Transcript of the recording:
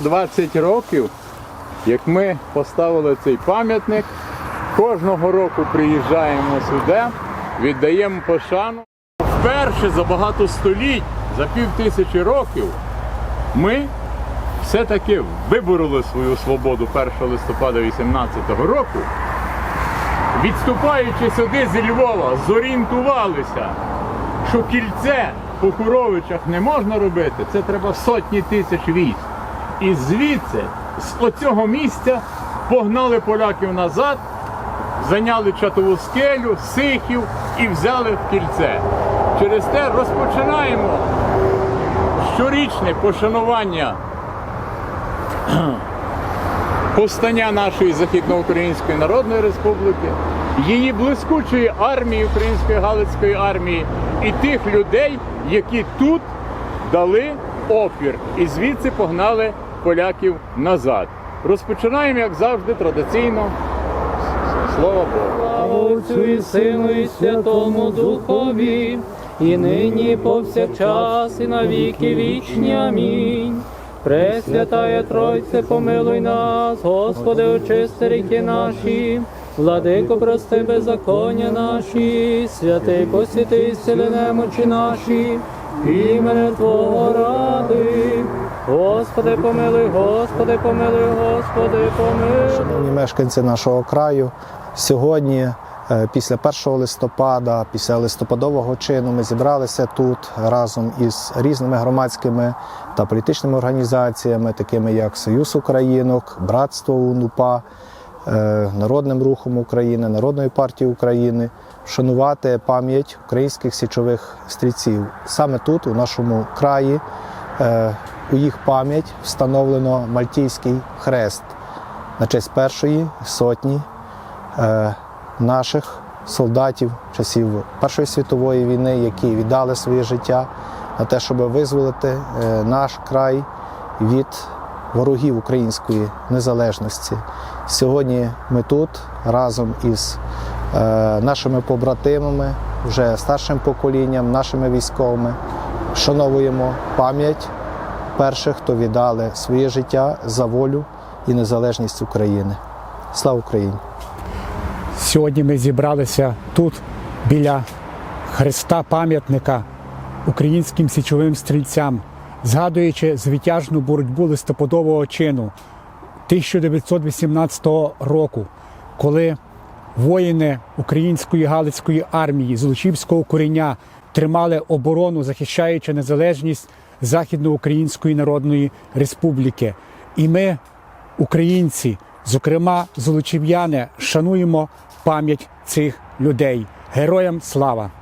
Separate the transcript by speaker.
Speaker 1: 20 років, як ми поставили цей пам'ятник, кожного року приїжджаємо сюди, віддаємо пошану. Вперше за багато століть, за пів тисячі років, ми все-таки вибороли свою свободу 1 листопада 18 року. Відступаючи сюди зі Львова, зорієнтувалися, що кільце по Хуровичах не можна робити, це треба сотні тисяч військ. І звідси, з оцього місця, погнали поляків назад, зайняли чатову скелю, сихів і взяли в кільце. Через те розпочинаємо щорічне пошанування повстання нашої Західноукраїнської Народної Республіки, її блискучої армії, Української Галицької армії і тих людей, які тут дали опір і звідси погнали поляків назад. Розпочинаємо, як завжди, традиційно. Слава Богу.
Speaker 2: Отцю і Сину і Святому Духові, і нині, і повсякчас, і на віки вічні. Амінь. Пресвятая Тройце, помилуй нас, Господи, очисти ріки наші, Владико, прости беззаконня наші, святий посвяти, зціли немочі наші, імене Твого ради. Господи, помилуй, Господи, помилуй, Господи, помилуй.
Speaker 3: Шановні мешканці нашого краю, сьогодні, е, після 1 листопада, після листопадового чину, ми зібралися тут разом із різними громадськими та політичними організаціями, такими як Союз Українок, Братство УНУПА, е, Народним рухом України, Народною партією України, вшанувати пам'ять українських січових стрільців. Саме тут, у нашому краї, е, у їх пам'ять встановлено Мальтійський хрест на честь першої сотні е, наших солдатів часів Першої світової війни, які віддали своє життя на те, щоб визволити е, наш край від ворогів української незалежності. Сьогодні ми тут разом із е, нашими побратимами, вже старшим поколінням, нашими військовими, вшановуємо пам'ять перших, хто віддали своє життя за волю і незалежність України. Слава Україні!
Speaker 4: Сьогодні ми зібралися тут біля хреста пам'ятника українським січовим стрільцям, згадуючи звитяжну боротьбу листопадового чину 1918 року, коли воїни української галицької армії Золочівського кореня тримали оборону, захищаючи незалежність Західноукраїнської Народної Республіки. І ми, українці, зокрема золочів'яни, шануємо пам'ять цих людей. Героям слава!